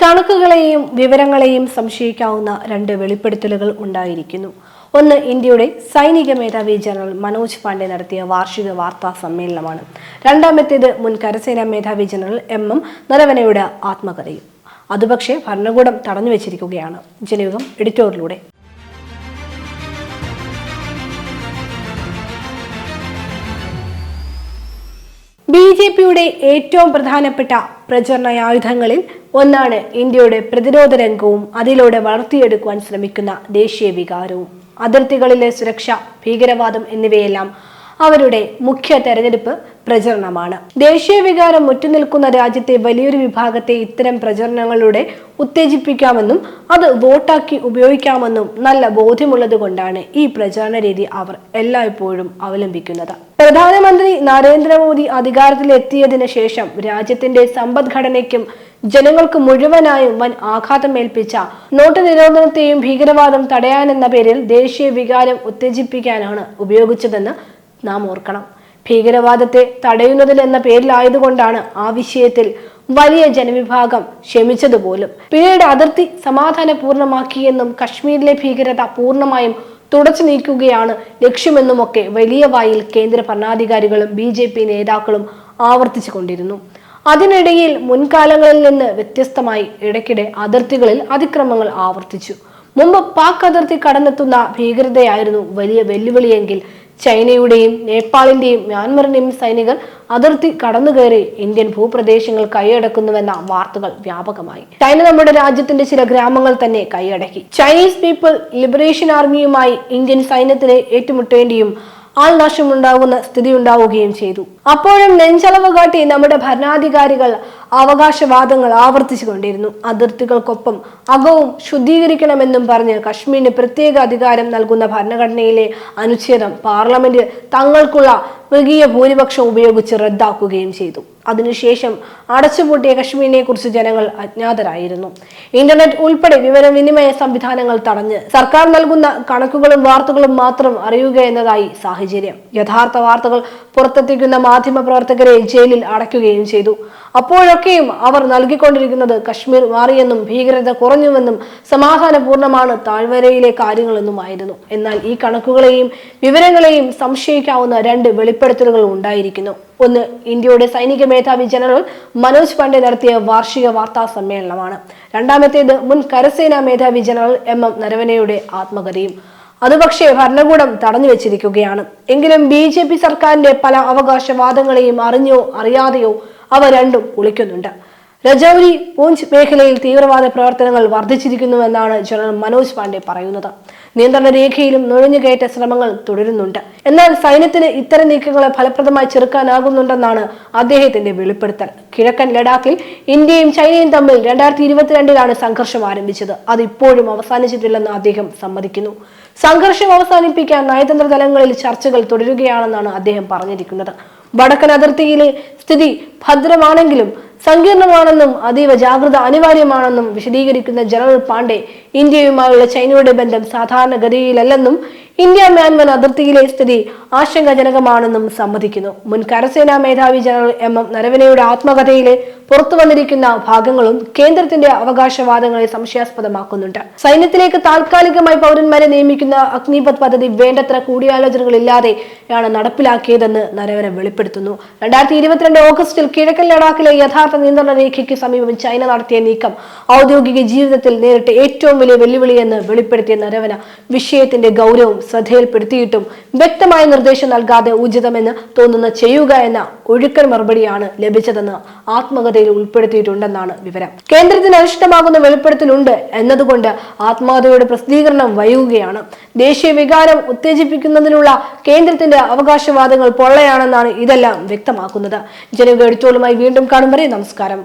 കണക്കുകളെയും വിവരങ്ങളെയും സംശയിക്കാവുന്ന രണ്ട് വെളിപ്പെടുത്തലുകൾ ഉണ്ടായിരിക്കുന്നു. ഒന്ന് ഇന്ത്യയുടെ സൈനിക മേധാവി ജനറൽ മനോജ് പാണ്ഡെ നടത്തിയ വാർഷിക വാർത്താ സമ്മേളനമാണ്. രണ്ടാമത്തേത് മുൻ കരസേനാ മേധാവി ജനറൽ എം എം നരവനയുടെ ആത്മകഥയും. അതുപക്ഷെ ഭരണകൂടം തടഞ്ഞു വെച്ചിരിക്കുകയാണ് ജനയുഗം എഡിറ്റോറിലൂടെ ബി ജെ പിയുടെ ഏറ്റവും പ്രധാനപ്പെട്ട പ്രചരണായുധങ്ങളിൽ ഒന്നാണ് ഇന്ത്യയുടെ പ്രതിരോധ രംഗവും അതിലൂടെ വളർത്തിയെടുക്കുവാൻ ശ്രമിക്കുന്ന ദേശീയ വികാരവും. അതിർത്തികളിലെ സുരക്ഷ ഭീകരവാദം എന്നിവയെല്ലാം അവരുടെ മുഖ്യ തെരഞ്ഞെടുപ്പ് പ്രചരണമാണ്. ദേശീയ വികാരം മുറ്റുനിൽക്കുന്ന രാജ്യത്തെ വലിയൊരു വിഭാഗത്തെ ഇത്തരം പ്രചരണങ്ങളിലൂടെ ഉത്തേജിപ്പിക്കാമെന്നും അത് വോട്ടാക്കി ഉപയോഗിക്കാമെന്നും നല്ല ബോധ്യമുള്ളത് കൊണ്ടാണ് ഈ പ്രചാരണ രീതി അവർ എല്ലായ്പ്പോഴും അവലംബിക്കുന്നത്. പ്രധാനമന്ത്രി നരേന്ദ്രമോദി അധികാരത്തിലെത്തിയതിനു ശേഷം രാജ്യത്തിന്റെ സമ്പദ്ഘടനയ്ക്കും ജനങ്ങൾക്ക് മുഴുവനായും വൻ ആഘാതം ഏൽപ്പിച്ച നോട്ട് നിരോധനത്തെയും ഭീകരവാദം തടയാനെന്ന പേരിൽ ദേശീയ വികാരം ഉത്തേജിപ്പിക്കാനാണ് ഉപയോഗിച്ചതെന്ന് നാം ഓർക്കണം. ഭീകരവാദത്തെ തടയുന്നതിൽ എന്ന പേരിലായതുകൊണ്ടാണ് ആ വിഷയത്തിൽ വലിയ ജനവിഭാഗം ക്ഷമിച്ചതുപോലും. പിന്നീട് അതിർത്തി സമാധാനപൂർണമാക്കിയെന്നും കശ്മീരിലെ ഭീകരത പൂർണമായും തുടച്ചു നീക്കുകയാണ് ലക്ഷ്യമെന്നുമൊക്കെ വലിയ വായിൽ കേന്ദ്ര ഭരണാധികാരികളും ബി ജെ പി നേതാക്കളും ആവർത്തിച്ചു കൊണ്ടിരുന്നു. അതിനിടയിൽ മുൻകാലങ്ങളിൽ നിന്ന് വ്യത്യസ്തമായി ഇടയ്ക്കിടെ അതിർത്തികളിൽ അതിക്രമങ്ങൾ ആവർത്തിച്ചു. മുമ്പ് പാക് അതിർത്തി കടന്നെത്തുന്ന ഭീകരതയായിരുന്നു വലിയ വെല്ലുവിളിയെങ്കിൽ. ചൈനയുടെയും നേപ്പാളിന്റെയും മ്യാൻമറിന്റെയും സൈനികർ അതിർത്തി കടന്നു കയറി ഇന്ത്യൻ ഭൂപ്രദേശങ്ങൾ കൈയടക്കുന്നുവെന്ന വാർത്തകൾ വ്യാപകമായി. ചൈന നമ്മുടെ രാജ്യത്തിന്റെ ചില ഗ്രാമങ്ങൾ തന്നെ കൈയടക്കി. ചൈനീസ് പീപ്പിൾ ലിബറേഷൻ ആർമിയുമായി ഇന്ത്യൻ സൈന്യത്തിന് ഏറ്റുമുട്ടേണ്ടിയും ആൾനാശമുണ്ടാകുന്ന സ്ഥിതി ഉണ്ടാവുകയും ചെയ്തു. അപ്പോഴും നെഞ്ചളവ് കാട്ടി നമ്മുടെ ഭരണാധികാരികൾ അവകാശവാദങ്ങൾ ആവർത്തിച്ചു കൊണ്ടിരുന്നു അതിർത്തികൾക്കൊപ്പം അകവും ശുദ്ധീകരിക്കണമെന്നും പറഞ്ഞ് കശ്മീരിന് പ്രത്യേക അധികാരം നൽകുന്ന ഭരണഘടനയിലെ അനുച്ഛേദം പാർലമെന്റ് തങ്ങൾക്കുള്ള മൃഗീയ ഭൂരിപക്ഷം ഉപയോഗിച്ച് റദ്ദാക്കുകയും ചെയ്തു. അതിനുശേഷം അടച്ചുപൂട്ടിയ കശ്മീരിനെ കുറിച്ച് ജനങ്ങൾ അജ്ഞാതരായിരുന്നു. ഇന്റർനെറ്റ് ഉൾപ്പെടെ വിവരവിനിമയ സംവിധാനങ്ങൾ തടഞ്ഞ് സർക്കാർ നൽകുന്ന കണക്കുകളും വാർത്തകളും മാത്രം അറിയുക എന്നതായി സാഹചര്യം. യഥാർത്ഥ വാർത്തകൾ പുറത്തെത്തിക്കുന്ന മാധ്യമ പ്രവർത്തകരെ ജയിലിൽ അടയ്ക്കുകയും ചെയ്തു. അപ്പോഴൊക്കെയും അവർ നൽകിക്കൊണ്ടിരിക്കുന്നത് കശ്മീർ മാറിയെന്നും ഭീകരത കുറഞ്ഞുവെന്നും സമാധാനപൂർണമാണ് താഴ്വരയിലെ കാര്യങ്ങളെന്നുമായിരുന്നു. എന്നാൽ ഈ കണക്കുകളെയും വിവരങ്ങളെയും സംശയിക്കാവുന്ന രണ്ട് വെളിപ്പെടുത്തലുകൾ ഉണ്ടായിരിക്കുന്നു. ഒന്ന് ഇന്ത്യയുടെ സൈനിക മേധാവി ജനറൽ മനോജ് പാണ്ഡെ നടത്തിയ വാർഷിക വാർത്താ സമ്മേളനമാണ്. രണ്ടാമത്തേത് മുൻ കരസേനാ മേധാവി ജനറൽ എം എം നരവനയുടെ ആത്മകഥയും. അത് പക്ഷേ ഭരണകൂടം തടഞ്ഞു വെച്ചിരിക്കുകയാണ്. എങ്കിലും ബി ജെ പി സർക്കാരിന്റെ പല അവകാശവാദങ്ങളെയും അറിഞ്ഞോ അറിയാതെയോ അവ രണ്ടും ഒളിക്കുന്നുണ്ട് രജൌരി പൂഞ്ച് മേഖലയിൽ തീവ്രവാദ പ്രവർത്തനങ്ങൾ വർദ്ധിച്ചിരിക്കുന്നുവെന്നാണ് ജനറൽ മനോജ് പാണ്ഡെ പറയുന്നത്. നിയന്ത്രണ രേഖയിലും നുഴഞ്ഞുകയറ്റ ശ്രമങ്ങൾ തുടരുന്നുണ്ട്. എന്നാൽ സൈന്യത്തിന് ഇത്തരം നീക്കങ്ങളെ ഫലപ്രദമായി ചെറുക്കാനാകുന്നുണ്ടെന്നാണ് അദ്ദേഹത്തിന്റെ വെളിപ്പെടുത്തൽ. കിഴക്കൻ ലഡാക്കിൽ ഇന്ത്യയും ചൈനയും തമ്മിൽ രണ്ടായിരത്തി ഇരുപത്തിരണ്ടിലാണ് സംഘർഷം ആരംഭിച്ചത്. അത് ഇപ്പോഴും അവസാനിച്ചിട്ടില്ലെന്ന് അദ്ദേഹം സമ്മതിക്കുന്നു. സംഘർഷം അവസാനിപ്പിക്കാൻ നയതന്ത്ര തലങ്ങളിൽ ചർച്ചകൾ തുടരുകയാണെന്നാണ് അദ്ദേഹം പറഞ്ഞിരിക്കുന്നത്. വടക്കൻ അതിർത്തിയിലെ സ്ഥിതി ഭദ്രമാണെങ്കിലും സങ്കീർണമാണെന്നും അതീവ ജാഗ്രത അനിവാര്യമാണെന്നും വിശദീകരിക്കുന്ന ജനറൽ പാണ്ഡെ ഇന്ത്യയുമായുള്ള ചൈനയുടെ ബന്ധം സാധാരണഗതിയിലല്ലെന്നും ഇന്ത്യ മ്യാൻമർ അതിർത്തിയിലെ സ്ഥിതി ആശങ്കാജനകമാണെന്നും സമ്മതിക്കുന്നു. മുൻ കരസേനാ മേധാവി ജനറൽ എം എം നരവനയുടെ ആത്മകഥയിലെ പുറത്തു വന്നിരിക്കുന്ന ഭാഗങ്ങളും കേന്ദ്രത്തിന്റെ അവകാശവാദങ്ങളെ സംശയാസ്പദമാക്കുന്നുണ്ട്. സൈന്യത്തിലേക്ക് താൽക്കാലികമായി പൗരന്മാരെ നിയമിക്കുന്ന അഗ്നിപത് പദ്ധതി വേണ്ടത്ര കൂടിയാലോചനകളില്ലാതെയാണ് നടപ്പിലാക്കിയതെന്ന് നരവന വെളിപ്പെടുത്തുന്നു. രണ്ടായിരത്തി ഇരുപത്തിരണ്ട് ഓഗസ്റ്റിൽ കിഴക്കൻ ലഡാക്കിലെ യഥാർത്ഥ നിയന്ത്രണ രേഖയ്ക്ക് സമീപം ചൈന നടത്തിയ നീക്കം ഔദ്യോഗിക ജീവിതത്തിൽ നേരിട്ട ഏറ്റവും വലിയ വെല്ലുവിളിയെന്ന് വെളിപ്പെടുത്തിയ നരവന വിഷയത്തിന്റെ ഗൗരവം ശ്രദ്ധയിൽപ്പെടുത്തിയിട്ടും വ്യക്തമായ നിർദ്ദേശം നൽകാതെ ഉചിതമെന്ന് തോന്നുന്ന ചെയ്യുക എന്ന ഒഴുക്കൻ മറുപടിയാണ് ലഭിച്ചതെന്ന് ആത്മകഥയിൽ ഉൾപ്പെടുത്തിയിട്ടുണ്ടെന്നാണ് വിവരം. കേന്ദ്രത്തിന് അനിഷ്ടമാകുന്ന വെളിപ്പെടുത്തലുണ്ട് എന്നതുകൊണ്ട് ആത്മകഥയുടെ പ്രസിദ്ധീകരണം വൈകുകയാണ്. ദേശീയ വികാരം ഉത്തേജിപ്പിക്കുന്നതിനുള്ള കേന്ദ്രത്തിന്റെ അവകാശവാദങ്ങൾ പൊള്ളയാണെന്നാണ് ഇതെല്ലാം വ്യക്തമാക്കുന്നത്. ജനക എടുത്തോളുമായി വീണ്ടും കാണും വരെ നമസ്കാരം.